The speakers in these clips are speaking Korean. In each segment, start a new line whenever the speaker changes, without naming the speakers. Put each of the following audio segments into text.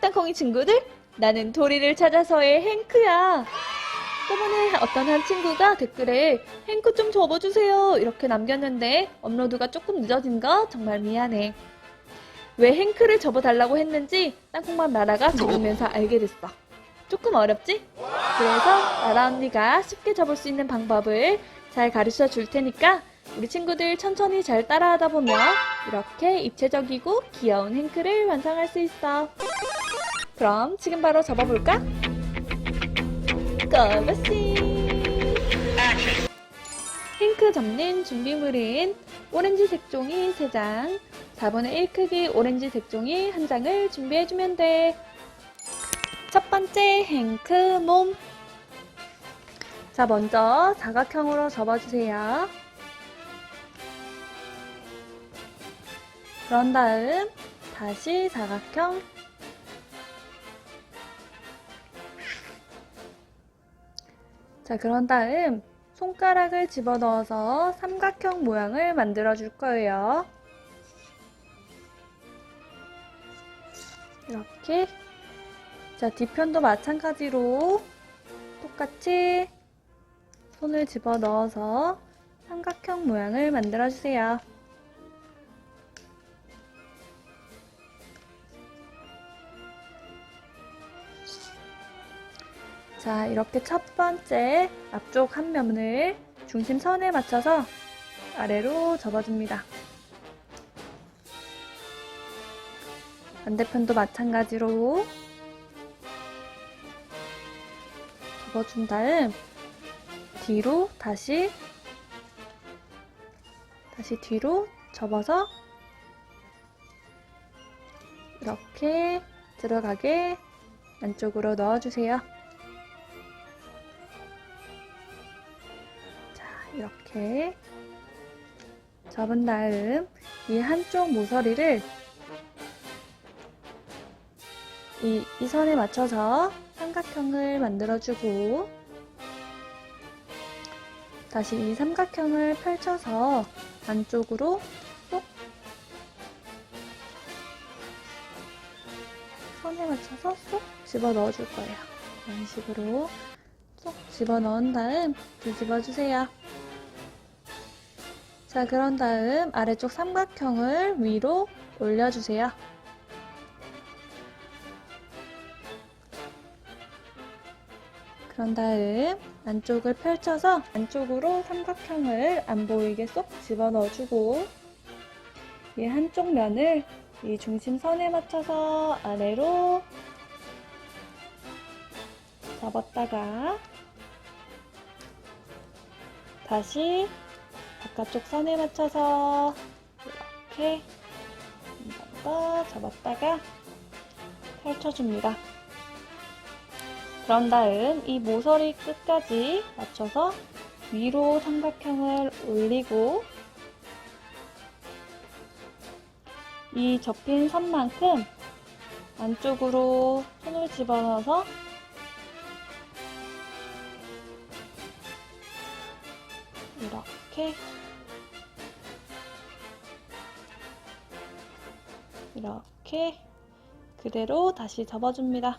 땅콩이 친구들. 나는 도리를 찾아서의 행크야. 저번에 어떤 한 친구가 댓글에 행크 좀 접어주세요. 이렇게 남겼는데 업로드가 조금 늦어진 거 정말 미안해. 왜 행크를 접어달라고 했는지 땅콩만 나라가 접으면서 알게 됐어. 조금 어렵지? 그래서 나라 언니가 쉽게 접을 수 있는 방법을 잘 가르쳐 줄 테니까 우리 친구들 천천히 잘 따라하다 보면 이렇게 입체적이고 귀여운 행크를 완성할 수 있어. 그럼 지금 바로 접어볼까? 고고씨! 행크 접는 준비물은 오렌지 색종이 3장, 4분의 1 크기 오렌지 색종이 1장을 준비해주면 돼. 첫 번째 행크 몸. 자, 먼저 사각형으로 접어주세요. 그런 다음 다시 사각형 자 그런 다음 손가락을 집어넣어서 삼각형 모양을 만들어 줄 거예요. 이렇게. 자 뒤편도 마찬가지로 똑같이 손을 집어넣어서 삼각형 모양을 만들어 주세요 자, 이렇게 첫 번째 앞쪽 한 면을 중심선에 맞춰서 아래로 접어줍니다. 반대편도 마찬가지로 접어준 다음 뒤로 다시 다시 뒤로 접어서 이렇게 들어가게 안쪽으로 넣어주세요. 이렇게 접은 다음 이 한쪽 모서리를 이, 이 선에 맞춰서 삼각형을 만들어주고 다시 이 삼각형을 펼쳐서 안쪽으로 쏙 선에 맞춰서 쏙 집어 넣어 줄 거예요. 이런 식으로 쏙 집어 넣은 다음 뒤집어 주세요. 자, 그런 다음 아래쪽 삼각형을 위로 올려주세요. 그런 다음 안쪽을 펼쳐서 안쪽으로 삼각형을 안 보이게 쏙 집어 넣어주고 이 한쪽 면을 이 중심선에 맞춰서 아래로 접었다가 다시 바깥쪽 선에 맞춰서 이렇게 한 번 더 접었다가 펼쳐줍니다. 그런 다음 이 모서리 끝까지 맞춰서 위로 삼각형을 올리고 이 접힌 선만큼 안쪽으로 손을 집어넣어서 이렇게 이렇게 그대로 다시 접어줍니다.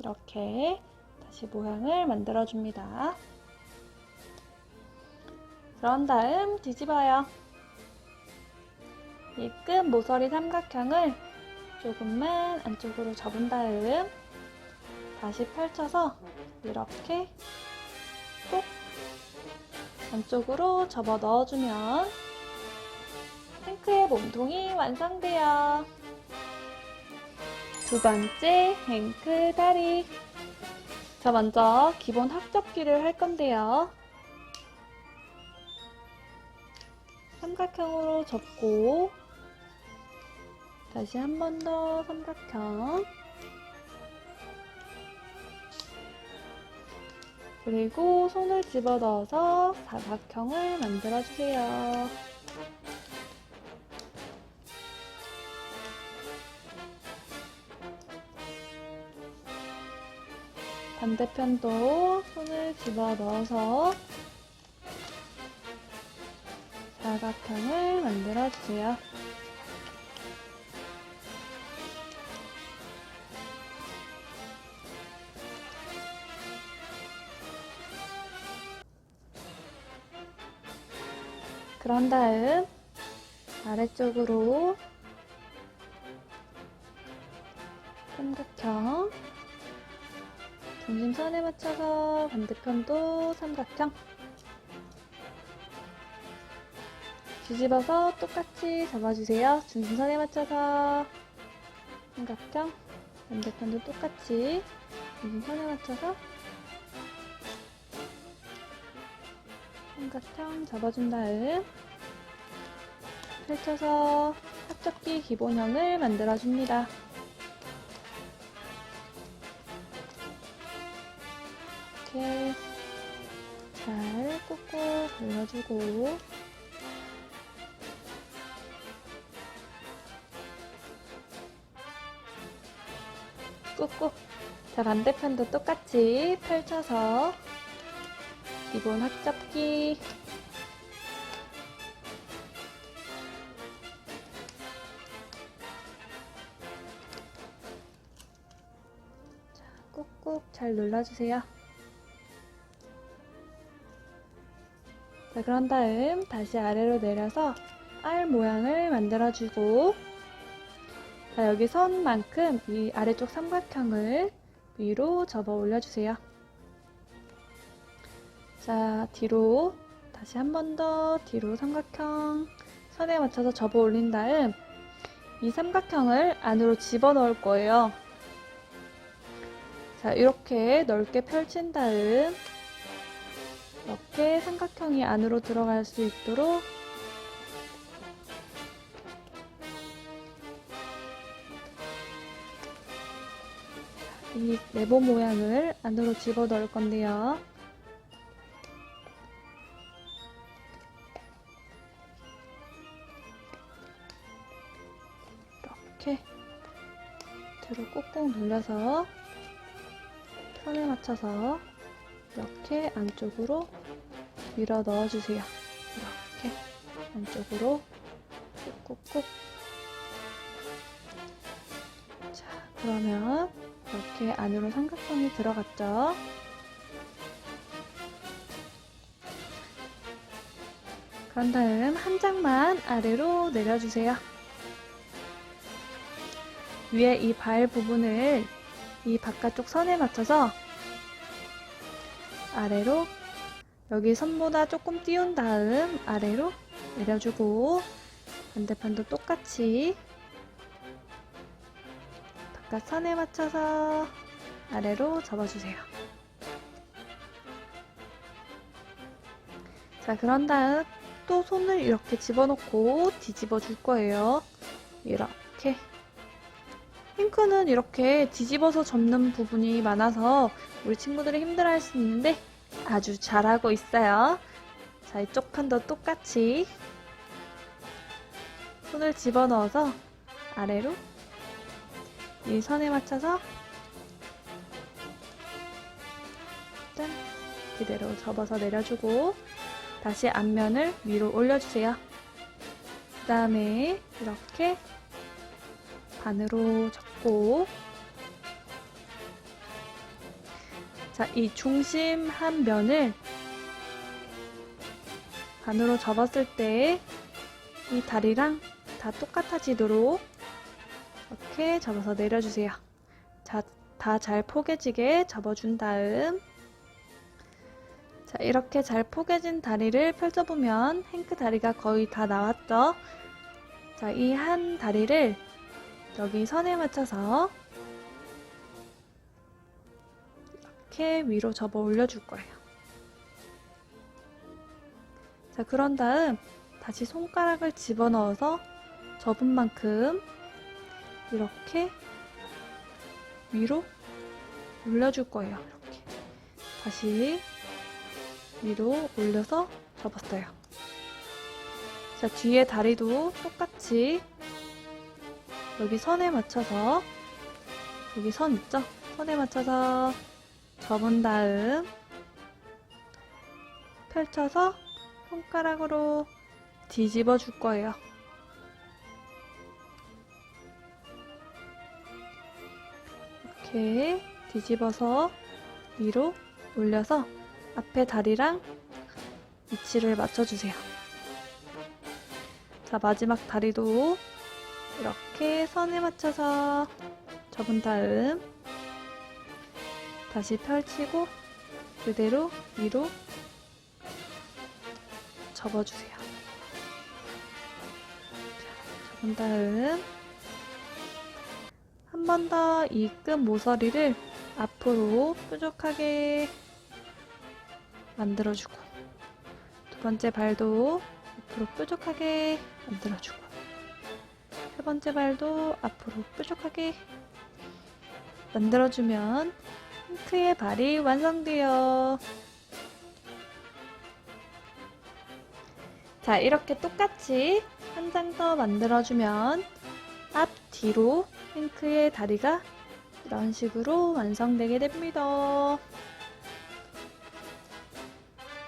이렇게 다시 모양을 만들어줍니다. 그런 다음 뒤집어요. 이 끝 모서리 삼각형을 조금만 안쪽으로 접은 다음 다시 펼쳐서 이렇게 꼭 안쪽으로 접어 넣어주면 행크의 몸통이 완성돼요. 두 번째 행크 다리. 자, 먼저 기본 합접기를 할 건데요. 삼각형으로 접고 다시 한 번 더 삼각형 그리고 손을 집어넣어서 사각형을 만들어주세요. 반대편도 손을 집어 넣어서 사각형을 만들어 주세요. 그런 다음 아래쪽으로 삼각형 중심선에 맞춰서 반대편도 삼각형 뒤집어서 똑같이 잡아주세요. 중심선에 맞춰서 삼각형 반대편도 똑같이 중심선에 맞춰서 삼각형 잡아준 다음 펼쳐서 합접기 기본형을 만들어줍니다. 이렇게 잘 꾹꾹 눌러주고. 꾹꾹 자 반대편도 똑같이 펼쳐서 기본 합접기 자, 꾹꾹 잘 눌러주세요. 자, 그런 다음 다시 아래로 내려서 알 모양을 만들어주고 자, 여기 선만큼 이 아래쪽 삼각형을 위로 접어 올려주세요. 자, 뒤로 다시 한 번 더 뒤로 삼각형 선에 맞춰서 접어 올린 다음 이 삼각형을 안으로 집어 넣을 거예요. 자, 이렇게 넓게 펼친 다음 이렇게 삼각형이 안으로 들어갈 수 있도록 이 네모 모양을 안으로 집어 넣을 건데요. 이렇게 뒤로 꾹꾹 눌러서 선에 맞춰서 이렇게 안쪽으로 밀어 넣어주세요. 이렇게 안쪽으로 꾹꾹꾹. 자, 그러면 이렇게 안으로 삼각형이 들어갔죠. 그런 다음 한 장만 아래로 내려주세요. 위에 이 발 부분을 이 바깥쪽 선에 맞춰서 아래로 여기 선보다 조금 띄운 다음 아래로 내려주고 반대편도 똑같이 바깥 선에 맞춰서 아래로 접어주세요. 자, 그런 다음 또 손을 이렇게 집어넣고 뒤집어 줄 거예요. 이렇게. 핑크는 이렇게 뒤집어서 접는 부분이 많아서 우리 친구들이 힘들어할 수 있는데 아주 잘하고 있어요. 자, 이쪽 편도 똑같이 손을 집어넣어서 아래로 이 선에 맞춰서 짠 그대로 접어서 내려주고 다시 앞면을 위로 올려주세요. 그 다음에 이렇게 반으로 접고 자, 이 중심 한 면을 반으로 접었을 때 이 다리랑 다 똑같아지도록 이렇게 접어서 내려주세요. 자, 다 잘 포개지게 접어준 다음 자, 이렇게 잘 포개진 다리를 펼쳐보면 행크 다리가 거의 다 나왔죠? 자, 이 한 다리를 여기 선에 맞춰서 이렇게 위로 접어 올려줄 거예요. 자, 그런 다음 다시 손가락을 집어넣어서 접은 만큼 이렇게 위로 올려줄 거예요. 이렇게. 다시 위로 올려서 접었어요. 자, 뒤에 다리도 똑같이 여기 선에 맞춰서 여기 선 있죠? 선에 맞춰서 접은 다음 펼쳐서 손가락으로 뒤집어 줄 거예요. 이렇게 뒤집어서 위로 올려서 앞에 다리랑 위치를 맞춰주세요. 자, 마지막 다리도 이렇게 선에 맞춰서 접은 다음 다시 펼치고 그대로 위로 접어주세요. 자, 접은 다음 한 번 더이끈 모서리를 앞으로 뾰족하게 만들어주고 두 번째 발도 앞으로 뾰족하게 만들어주고 세 번째 발도 앞으로 뾰족하게 만들어주면 핑크의 발이 완성돼요. 자, 이렇게 똑같이 한 장 더 만들어주면 앞, 뒤로 핑크의 다리가 이런 식으로 완성되게 됩니다.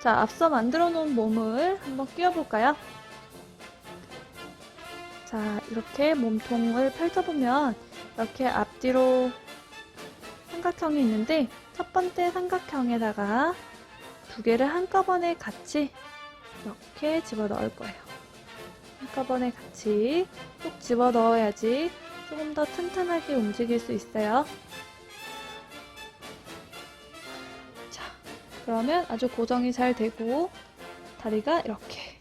자, 앞서 만들어 놓은 몸을 한번 끼워볼까요? 자, 이렇게 몸통을 펼쳐보면 이렇게 앞뒤로 삼각형이 있는데 첫 번째 삼각형에다가 두 개를 한꺼번에 같이 이렇게 집어 넣을 거예요. 한꺼번에 같이 꼭 집어 넣어야지 조금 더 튼튼하게 움직일 수 있어요. 자, 그러면 아주 고정이 잘 되고 다리가 이렇게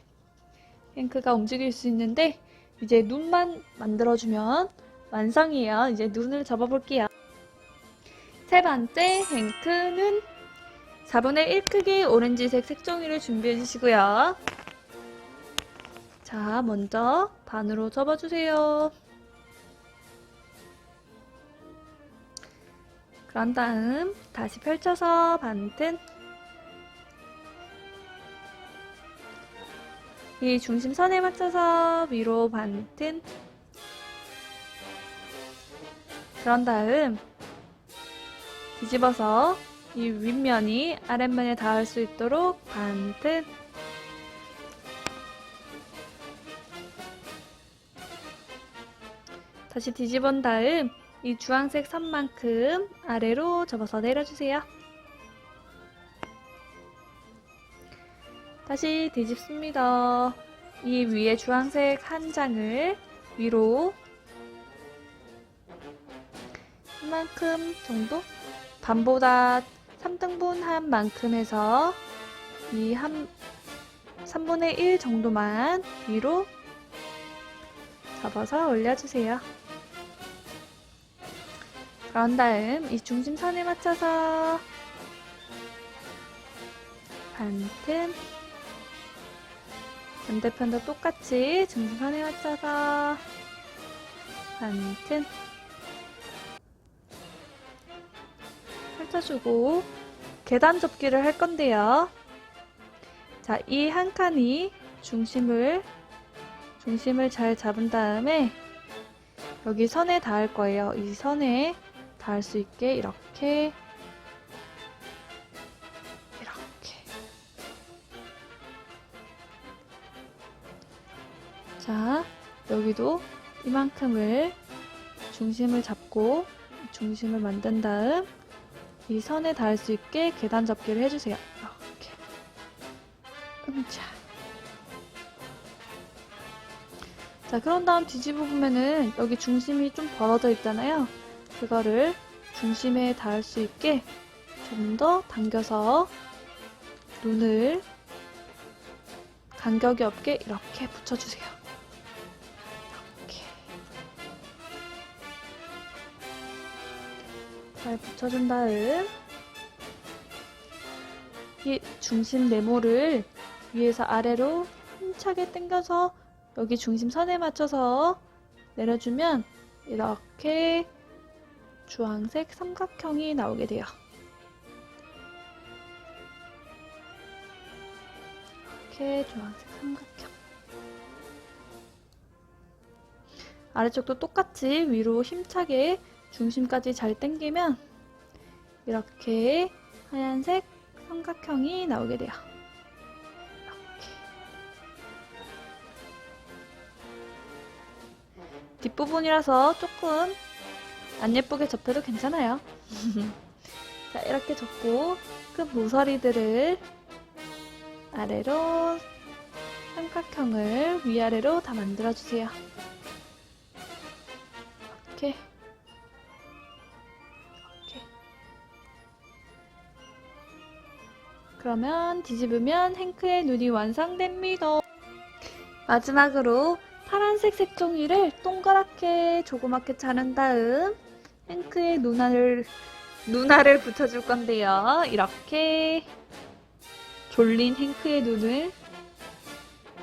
핑크가 움직일 수 있는데 이제 눈만 만들어주면 완성이에요. 이제 눈을 접어볼게요. 세 번째 행크는 4분의 1 크기 오렌지색 색종이를 준비해 주시고요. 자, 먼저 반으로 접어주세요. 그런 다음 다시 펼쳐서 반튼 이 중심선에 맞춰서 위로 반튼 그런 다음 뒤집어서 이 윗면이 아랫면에 닿을 수 있도록 반튼 다시 뒤집은 다음 이 주황색 선만큼 아래로 접어서 내려주세요. 다시 뒤집습니다. 이 위에 주황색 한 장을 위로 이만큼 정도? 반보다 3등분 한 만큼 해서 이 한 3분의 1 정도만 위로 접어서 올려주세요. 그런 다음 이 중심선에 맞춰서 반틈 반대편도 똑같이 중심선에 맞춰서 반틈 펼쳐주고 계단 접기를 할 건데요. 자, 이 한 칸이 중심을 중심을 잘 잡은 다음에 여기 선에 닿을 거예요. 이 선에 닿을 수 있게 이렇게 자 여기도 이만큼을 중심을 잡고 중심을 만든 다음 이 선에 닿을 수 있게 계단 접기를 해주세요. 이렇게 음자 자 그런 다음 뒤집어 보면은 여기 중심이 좀 벌어져 있잖아요. 그거를 중심에 닿을 수 있게 좀 더 당겨서 눈을 간격이 없게 이렇게 붙여주세요. 잘 붙여준 다음 이 중심 네모를 위에서 아래로 힘차게 당겨서 여기 중심선에 맞춰서 내려주면 이렇게 주황색 삼각형이 나오게 돼요. 이렇게 주황색 삼각형. 아래쪽도 똑같이 위로 힘차게 중심까지 잘 당기면 이렇게 하얀색 삼각형이 나오게 돼요. 뒷부분이라서 조금 안 예쁘게 접혀도 괜찮아요. 자, 이렇게 접고 그 모서리들을 아래로 삼각형을 위아래로 다 만들어주세요. 이렇게. 그러면 뒤집으면 행크의 눈이 완성됩니다. 마지막으로 파란색 색종이를 동그랗게 조그맣게 자른 다음 행크의 눈알을 눈알을 붙여줄 건데요. 이렇게 졸린 행크의 눈을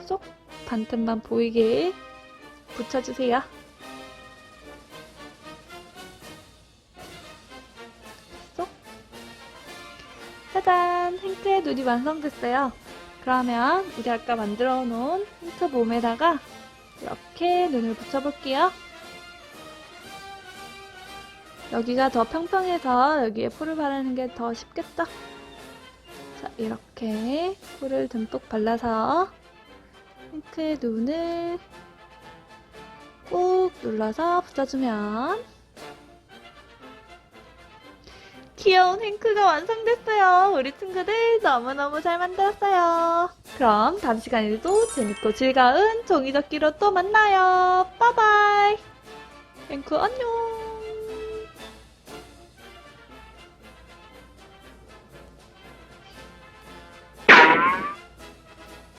쏙 반틈만 보이게 붙여주세요. 행크의 눈이 완성됐어요. 그러면 우리 아까 만들어 놓은 행크 몸에다가 이렇게 눈을 붙여볼게요. 여기가 더 평평해서 여기에 풀을 바르는 게 더 쉽겠죠? 자, 이렇게 풀을 듬뿍 발라서 핑크의 눈을 꾹 눌러서 붙여주면 귀여운 행크가 완성됐어요. 우리 친구들 너무너무 잘 만들었어요. 그럼 다음 시간에도 재밌고 즐거운 종이접기로 또 만나요. 빠바이. 행크 안녕.